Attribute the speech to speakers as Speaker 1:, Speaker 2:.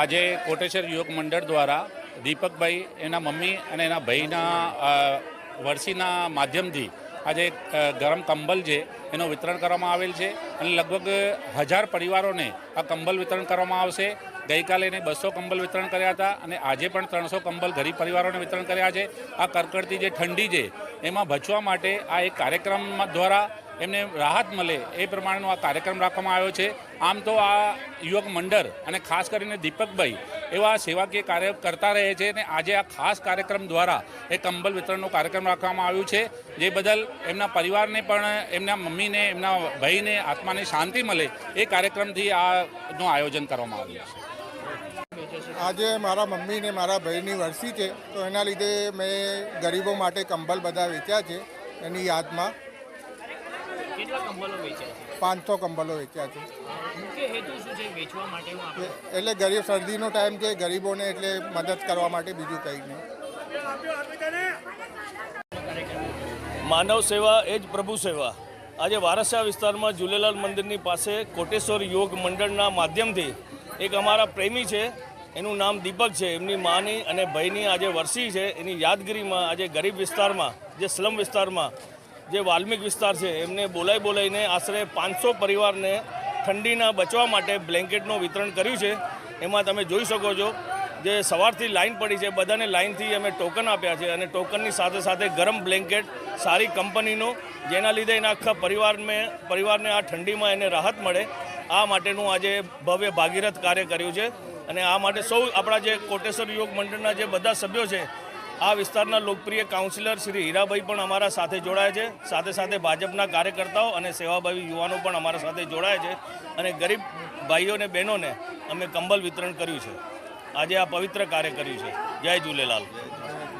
Speaker 1: આજે કોટેશ્વર યુવક મંડળ દ્વારા દીપકભાઈ, એના મમ્મી અને એના ભાઈના વરસીના માધ્યમથી આજે ગરમ કંબલ છે, એનું વિતરણ કરવામાં આવેલ છે અને લગભગ હજાર પરિવારોને આ કંબલ વિતરણ કરવામાં આવશે. ગઈકાલે એને બસો કંબલ વિતરણ કર્યા હતા અને આજે પણ ત્રણસો કંબલ ગરીબ પરિવારોને વિતરણ કર્યા છે. આ કરકડતી જે ઠંડી છે, એમાં બચવા માટે આ એક કાર્યક્રમ દ્વારા એમને રાહત મળે એ પ્રમાણેનો આ કાર્યક્રમ રાખવામાં આવ્યો છે. આમ તો આ યુવક મંડળ અને ખાસ કરીને દીપકભાઈ એવા સેવાકીય કાર્ય કરતા રહે છે અને આજે આ ખાસ કાર્યક્રમ દ્વારા એ કંબલ વિતરણનો કાર્યક્રમ રાખવામાં આવ્યું છે. જે બદલ એમના પરિવારને પણ, એમના મમ્મીને, એમના ભાઈને આત્માને શાંતિ મળે એ કાર્યક્રમથી આનું આયોજન કરવામાં આવ્યું છે.
Speaker 2: આજે મારા મમ્મી ને મારા ભાઈની વરસી છે, તો એના લીધે મેં ગરીબો માટે કંબલ બધા વેચ્યા છે એની યાદમાં.
Speaker 3: કેટલા કંબલો વેચ્યા છે?
Speaker 2: પાંચસો કંબલો વેચ્યા છે.
Speaker 3: મુખ્ય હેતુ શું છે વેચવા માટેનો
Speaker 2: એટલે ગરીબ શરદીનો ટાઈમ છે ગરીબોને એટલે મદદ કરવા માટે બીજું કંઈ નહીં.
Speaker 4: માનવ સેવા એ જ પ્રભુ સેવા. આજે વારસા વિસ્તારમાં ઝૂલેલાલ મંદિરની પાસે કોટેશ્વર યોગ મંડળના માધ્યમથી એક અમારા પ્રેમી છે એનું નામ દીપક છે. એમની માની અને ભાઈની આજે વરસી છે. એની યાદગીરીમાં આજે ગરીબ વિસ્તારમાં જે સ્લમ વિસ્તારમાં જે વાલ્મિક વિસ્તાર છે, એમને બોલાઈ બોલાઈને આશરે પાંચસો પરિવારને ઠંડીના બચવા માટે બ્લેન્કેટનું વિતરણ કર્યું છે. એમાં તમે જોઈ શકો છો જે સવારથી લાઇન પડી છે, બધાને લાઇનથી અમે ટોકન આપ્યા છે અને ટોકનની સાથે સાથે ગરમ બ્લેન્કેટ, સારી કંપનીનું, જેના લીધે એના આખા પરિવારને પરિવારને આ ઠંડીમાં એને રાહત મળે. આ માટેનું આજે ભવ્ય ભાગીરથ કાર્ય કર્યું છે અને આ માટે સૌ આપણા જે કોટેશ્વર યોગ મંડળના જે બધા સભ્યો છે આ વિસ્તારના લોકપ્રિય કાઉન્સિલર શ્રી હીરાભાઈ પણ અમારા સાથે જોડાયા છે. સાથે સાથે ભાજપના કાર્યકર્તાઓ અને સેવાભાવી યુવાનો પણ અમારા સાથે જોડાયા છે અને ગરીબ ભાઈઓ અને બહેનોને અમે કંબલ વિતરણ કર્યું છે. આજે આ પવિત્ર કાર્ય કર્યું છે. જય ઝૂલેલાલ.